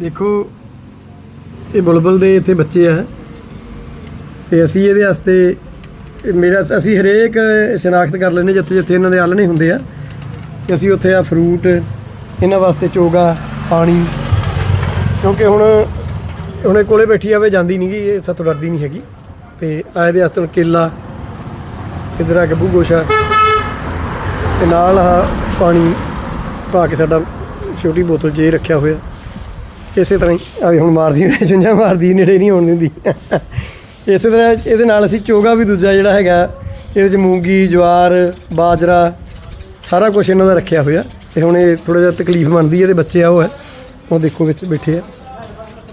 ਦੇਖੋ, ਇਹ ਬੁਲਬੁਲ ਦੇ ਇੱਥੇ ਬੱਚੇ ਆ। ਤੇ ਅਸੀਂ ਇਹਦੇ ਵਾਸਤੇ ਮੇਰਾ, ਅਸੀਂ ਹਰੇਕ ਸ਼ਨਾਖਤ ਕਰ ਲੈਂਦੇ ਜਿੱਥੇ ਜਿੱਥੇ ਇਹਨਾਂ ਦੇ ਆਲਣੇ ਹੁੰਦੇ ਆ। ਕਿ ਅਸੀਂ ਉੱਥੇ ਆ ਫਰੂਟ ਇਹਨਾਂ ਵਾਸਤੇ ਚੋਗਾ, ਪਾਣੀ, ਕਿਉਂਕਿ ਹੁਣ ਹੁਣ ਕੋਲੇ ਬੈਠੀ ਆਵੇ ਜਾਂਦੀ ਨਹੀਂ ਨਹੀਂਗੀ ਇਹ ਸਾਥੋਂ ਡਰਦੀ ਨਹੀਂ ਹੈਗੀ। ਤੇ ਆਏ ਦੇ ਵਾਸਤੇ ਹੁਣ ਕੇਲਾ, ਇਧਰ ਆ ਗੱਭੂ ਗੋਸ਼ਾ। ਤੇ ਨਾਲ ਆ ਪਾਣੀ ਪਾ ਕੇ ਸਾਡਾ ਛੋਟੀ ਬੋਤਲ 'ਚ ਰੱਖਿਆ ਹੋਇਆ। ਇਸੇ ਤਰ੍ਹਾਂ ਹੀ ਆਵੇ ਹੁਣ ਮਾਰਦੀ ਨੇ ਚੁੰਝਾਂ ਮਾਰਦੀ, ਨੇੜੇ ਨਹੀਂ ਹੋਣ ਦਿੰਦੀ। ਇਸੇ ਤਰ੍ਹਾਂ ਇਹਦੇ ਨਾਲ ਅਸੀਂ ਚੋਗਾ ਵੀ ਦੂਜਾ ਜਿਹੜਾ ਹੈਗਾ, ਇਹਦੇ 'ਚ ਮੂੰਗੀ, ਜਵਾਰ, ਬਾਜਰਾ, ਸਾਰਾ ਕੁਝ ਇਹਨਾਂ ਦਾ ਰੱਖਿਆ ਹੋਇਆ। ਤੇ ਹੁਣ ਇਹ ਥੋੜਾ ਜਿਹਾ ਤਕਲੀਫ ਮੰਨਦੀ ਹੈ, ਇਹਦੇ ਬੱਚੇ ਆ ਉਹ ਹੈ। ਉਹ ਦੇਖੋ ਵਿੱਚ ਬੈਠੇ ਆ।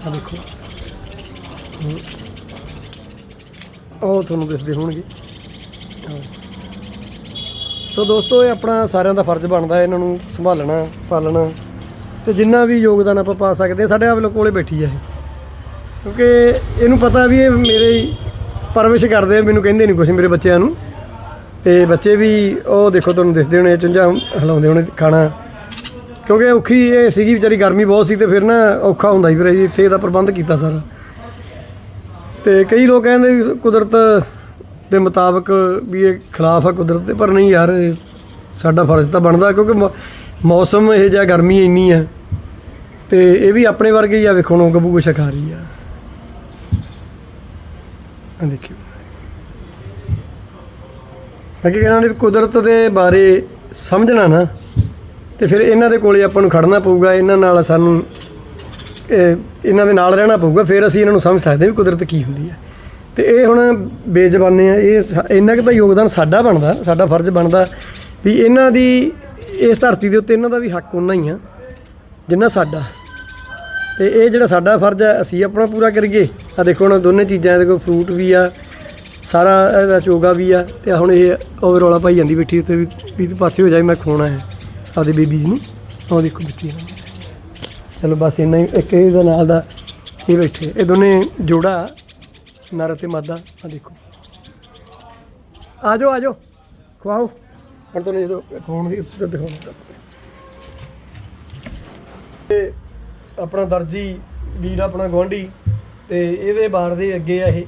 ਆ ਦੇਖੋ। ਉਹ ਤੁਹਾਨੂੰ ਦਿਸਦੇ ਹੋਣਗੇ। ਸੋ ਦੋਸਤੋ, ਇਹ ਆਪਣਾ ਸਾਰਿਆਂ ਦਾ ਫਰਜ਼ ਬਣਦਾ, ਇਹਨਾਂ ਨੂੰ ਸੰਭਾਲਣਾ, ਪਾਲਣਾ। ਤੇ ਜਿੰਨਾ ਵੀ ਯੋਗਦਾਨ ਆਪਾਂ ਪਾ ਸਕਦੇ ਹਾਂ, ਸਾਡੇ ਆਪ ਕੋਲੇ ਬੈਠੀ ਆ ਇਹ। ਕਿਉਂਕਿ ਇਹਨੂੰ ਪਤਾ ਵੀ ਇਹ ਮੇਰੇ ਪਰਵਿਸ਼ ਕਰਦੇ ਆ, ਮੈਨੂੰ ਕਹਿੰਦੇ ਨਹੀਂ ਕੁਝ ਮੇਰੇ ਬੱਚਿਆਂ ਨੂੰ। ਤੇ ਬੱਚੇ ਵੀ ਉਹ ਦੇਖੋ ਤੁਹਾਨੂੰ ਦਿਸਦੇ ਹੋਣੇ, ਚੁੰਝਾਂ ਹਿਲਾਉਂਦੇ ਹੋਣੇ ਖਾਣਾ। ਕਿਉਂਕਿ ਔਖੀ ਇਹ ਸੀਗੀ, ਵਿਚਾਰੀ ਗਰਮੀ ਬਹੁਤ ਸੀ ਤੇ ਫਿਰ ਨਾ ਔਖਾ ਹੁੰਦਾ ਸੀ, ਫਿਰ ਇੱਥੇ ਇਹਦਾ ਪ੍ਰਬੰਧ ਕੀਤਾ ਸਾਰਾ। ਤੇ ਕਈ ਲੋਕ ਕਹਿੰਦੇ ਵੀ ਕੁਦਰਤ ਦੇ ਮੁਤਾਬਕ ਵੀ ਇਹ ਖਿਲਾਫ ਆ ਕੁਦਰਤ ਦੇ ਪਰ ਨਹੀਂ ਯਾਰ ਸਾਡਾ ਫਰਜ਼ ਤਾਂ ਬਣਦਾ, ਕਿਉਂਕਿ ਮੌ- ਮੌਸਮ ਇਹ ਜਿਹਾ ਗਰਮੀ ਇੰਨੀ ਆ। ਤੇ ਇਹ ਵੀ ਆਪਣੇ ਵਰਗੇ ਹੀ ਆ, ਵੇਖੋ ਨੂੰ ਗੱਬੂ ਕੁਛ ਖਾ ਰਹੀ ਆ। ਆ ਦੇਖਿਓ। ਮੈਂ ਇਹਨਾਂ ਨੇ ਕੁਦਰਤ ਦੇ ਬਾਰੇ ਸਮਝਣਾ ਨਾ, ਤੇ ਫਿਰ ਇਹਨਾਂ ਦੇ ਕੋਲੇ ਆਪਾਂ ਨੂੰ ਖੜਨਾ ਪਊਗਾ, ਇਹਨਾਂ ਨਾਲ ਸਾਨੂੰ ਇਹਨਾਂ ਦੇ ਨਾਲ ਰਹਿਣਾ ਪਊਗਾ, ਫਿਰ ਅਸੀਂ ਇਹਨਾਂ ਨੂੰ ਸਮਝ ਸਕਦੇ ਵੀ ਕੁਦਰਤ ਕੀ ਹੁੰਦੀ ਹੈ ਤੇ ਇਹ ਹੁਣ ਬੇਜ਼ਬਾਨੇ ਆ, ਇਹ ਇੰਨਾ ਕੁ ਤਾਂ ਯੋਗਦਾਨ ਸਾਡਾ ਬਣਦਾ, ਸਾਡਾ ਫਰਜ਼ ਬਣਦਾ ਵੀ ਇਹਨਾਂ ਦੀ, ਇਸ ਧਰਤੀ ਦੇ ਉੱਤੇ ਇਹਨਾਂ ਦਾ ਵੀ ਹੱਕ ਉਨਾ ਹੀ ਆ। ਜਿੰਨਾ ਸਾਡਾ। ਤੇ ਇਹ ਜਿਹੜਾ ਸਾਡਾ ਫਰਜ਼ ਹੈ, ਅਸੀਂ ਆਪਣਾ ਪੂਰਾ ਕਰੀਏ। ਆ ਦੇਖੋ ਹੁਣ ਦੋਨੇ ਚੀਜ਼ਾਂ, ਇਹਦੇ ਕੋਲ ਫਰੂਟ ਵੀ ਆ, ਸਾਰਾ ਇਹਦਾ ਚੋਗਾ ਵੀ ਆ, ਤੇ ਹੁਣ ਇਹ ਓਵਰਆਲ ਪਾਈ ਜਾਂਦੀ ਬੈਠੀ ਤੇ ਵੀ ਵੀ ਪਾਸੇ ਹੋ ਜਾਏ ਮੈਂ ਖਵਾਉਣਾ ਹੈ ਆਪਦੇ ਬੇਬੀਜ਼ ਨੂੰ। ਉਹ ਦੇਖੋ ਬੱਚੀ ਚਲੋ ਬਸ ਇੰਨਾ ਹੀ, ਇੱਕ ਇਹਦਾ ਨਾਲ ਦਾ ਇਹ ਬੈਠੇ ਇਹ ਦੋਨੇ ਜੋੜਾ, ਨਰ ਤੇ ਮਾਦਾ। ਆ ਦੇਖੋ। ਆ ਜਾਓ ਆ ਜਾਓ। ਖਵਾਓ। ਹੁਣ ਤੁਹਾਨੂੰ ਜਦੋਂ ਖਵਾਉਣ ਦੀ ਉੱਤੇ ਦਿਖਾਉਣਾ ਤੇ ਆਪਣਾ ਦਰਜੀ, ਵੀਰ ਆਪਣਾ ਗਵਾਂਢੀ ਤੇ ਇਹਦੇ ਬਾਰ ਦੇ ਅੱਗੇ ਆ ਇਹ।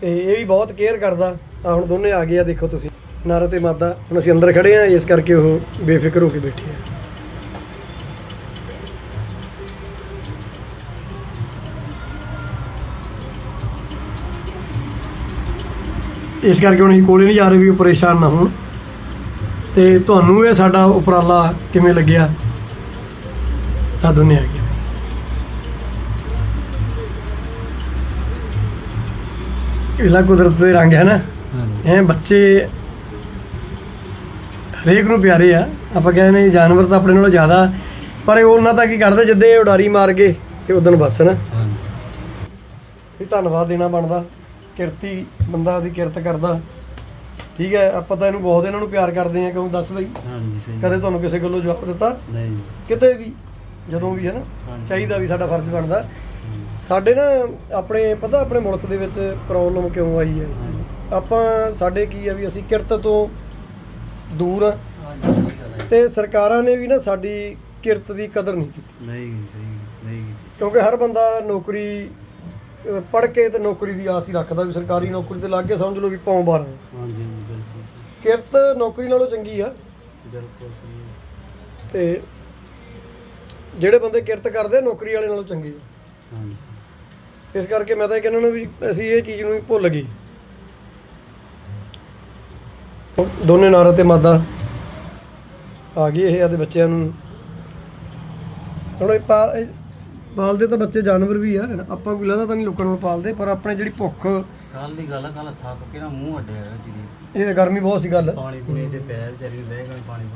ਤੇ ਇਹ ਵੀ ਬਹੁਤ ਕੇਅਰ ਕਰਦਾ। ਆ ਹੁਣ ਦੋਨੇ ਆ ਗਏ ਆ, ਦੇਖੋ ਤੁਸੀਂ। ਨਰ ਤੇ ਮਾਦਾ। ਹੁਣ ਅਸੀਂ ਅੰਦਰ ਖੜੇ ਆ, ਇਸ ਕਰਕੇ ਉਹ ਬੇਫਿਕਰ ਹੋ ਕੇ ਬੈਠੇ ਆ। ਇਸ ਕਰਕੇ ਹੁਣ ਅਸੀਂ ਕੋਲੇ ਨਹੀਂ ਜਾ ਰਹੇ ਵੀ ਉਹ ਪਰੇਸ਼ਾਨ ਨਾ ਹੋਣ। ਤੇ ਤੁਹਾਨੂੰ ਇਹ ਸਾਡਾ ਉਪਰਾਲਾ ਕਿਵੇਂ ਲੱਗਿਆ? ਆ ਦੋਨੇ ਆ ਗਏ। ਇਹਲਾ ਕੁਦਰਤ ਦੇ ਰੰਗ ਹੈ ਨਾ। ਇਹ ਬੱਚੇ ਹਰੇਕ ਨੂੰ ਪਿਆਰੇ ਆ। ਆਪਾਂ ਕਹਿੰਦੇ ਨੇ ਜਾਨਵਰ ਤਾਂ ਆਪਣੇ ਨਾਲੋਂ ਜ਼ਿਆਦਾ ਪਰ ਉਹਨਾਂ ਤਾਂ ਕੀ ਕਰਦੇ ਜਿੱਦੇ ਉਡਾਰੀ ਮਾਰ ਗਏ ਤੇ ਉਦੋਂ ਬਸ ਨਾ। ਵੀ ਧੰਨਵਾਦ ਦੇਣਾ ਬਣਦਾ ਕਿਰਤੀ ਬੰਦਾ ਦੀ ਕਿਰਤ ਕਰਦਾ। ਠੀਕ ਹੈ ਆਪਾਂ ਤਾਂ ਇਹਨੂੰ ਬਹੁਤ ਇਹਨਾਂ ਨੂੰ ਪਿਆਰ ਕਰਦੇ ਆ ਕਿਉਂ ਦੱਸ ਬਈ। ਹਾਂਜੀ ਸਹੀ ਕਦੇ ਤੁਹਾਨੂੰ ਕਿਸੇ ਗੱਲੋਂ ਜਵਾਬ ਦਿੱਤਾ? ਨਹੀਂ। ਕਿਤੇ ਵੀ। ਜਦੋਂ ਵੀ ਹੈ ਨਾ। ਚਾਹੀਦਾ ਵੀ ਸਾਡਾ ਫਰਜ਼ ਬਣਦਾ। ਸਾਡੇ ਨਾ ਆਪਣੇ ਪਤਾ ਆਪਣੇ ਮੁਲਕ ਦੇ ਵਿੱਚ ਪ੍ਰੋਬਲਮ ਕਿਉਂ ਆਈ ਹੈ? ਆਪਾਂ ਸਾਡੇ ਕੀ ਆ ਵੀ ਅਸੀਂ ਕਿਰਤ ਤੋਂ ਦੂਰ ਆ। ਤੇ ਸਰਕਾਰਾਂ ਨੇ ਵੀ ਨਾ ਸਾਡੀ ਕਿਰਤ ਦੀ ਕਦਰ ਨਹੀਂ ਕੀਤੀ। ਨਹੀਂ ਸਹੀ ਨਹੀਂ। ਕਿਉਂਕਿ ਹਰ ਬੰਦਾ ਨੌਕਰੀ ਪੜ੍ਹ ਕੇ ਤੇ ਨੌਕਰੀ ਦੀ ਆਸ ਹੀ ਰੱਖਦਾ ਵੀ ਸਰਕਾਰੀ ਨੌਕਰੀ ਤੇ ਲੱਗ ਕੇ ਸਮਝ ਲਓ ਵੀ ਪੌਂ ਬਾਰਾਂ। ਹਾਂਜੀ ਹਾਂਜੀ ਬਿਲਕੁਲ। ਕਿਰਤ ਨੌਕਰੀ ਨਾਲੋਂ ਚੰਗੀ ਆ। ਬਿਲਕੁਲ ਸਹੀ। ਤੇ ਜਿਹੜੇ ਬੰਦੇ ਕਿਰਤ ਕਰਦੇ ਆ, ਨੌਕਰੀ ਵਾਲੇ ਨਾਲੋਂ ਚੰਗੇ ਆ। ਹਾਂਜੀ। ਇਸ ਕਰਕੇ ਮੈਂ ਤਾਂ ਇਹ ਕਹਿੰਦਾ ਨਾ ਵੀ ਅਸੀਂ ਇਹ ਚੀਜ਼ ਨੂੰ ਹੀ ਭੁੱਲ ਗਏ। ਦੋਨੇ ਨਾਰਾ ਤੇ ਮਾਦਾ ਆ ਗਈ ਇਹ ਆਦੇ ਬੱਚਿਆਂ ਨੂੰ। ਹੁਣ ਇਹ ਪਾ ਇਹ ਪਾਲਦੇ ਤਾਂ ਬੱਚੇ ਜਾਨਵਰ ਵੀ ਆ ਆਪਾਂ ਕੋਈ ਲੱਗਦਾ ਤਾਂ ਨਹੀਂ ਲੋਕਾਂ ਨੂੰ ਪਾਲਦੇ ਪਰ ਆਪਣੇ ਜਿਹੜੀ ਭੁੱਖ ਕੱਲ ਦੀ ਗੱਲ ਆ ਕੱਲ ਥੱਕ ਕੇ ਨਾ ਮੂੰਹ ਅੱਡਿਆ ਹੋਇਆ ਇਹ ਗਰਮੀ ਬਹੁਤ ਸੀ ਗੱਲ। ਪਾਣੀ ਪੂਣੀ ਤੇ ਪੈਰ ਵਿਚਾਰੀ ਨੂੰ ਲੈ ਗਏ ਪਾਣੀ ਪੂਣੀ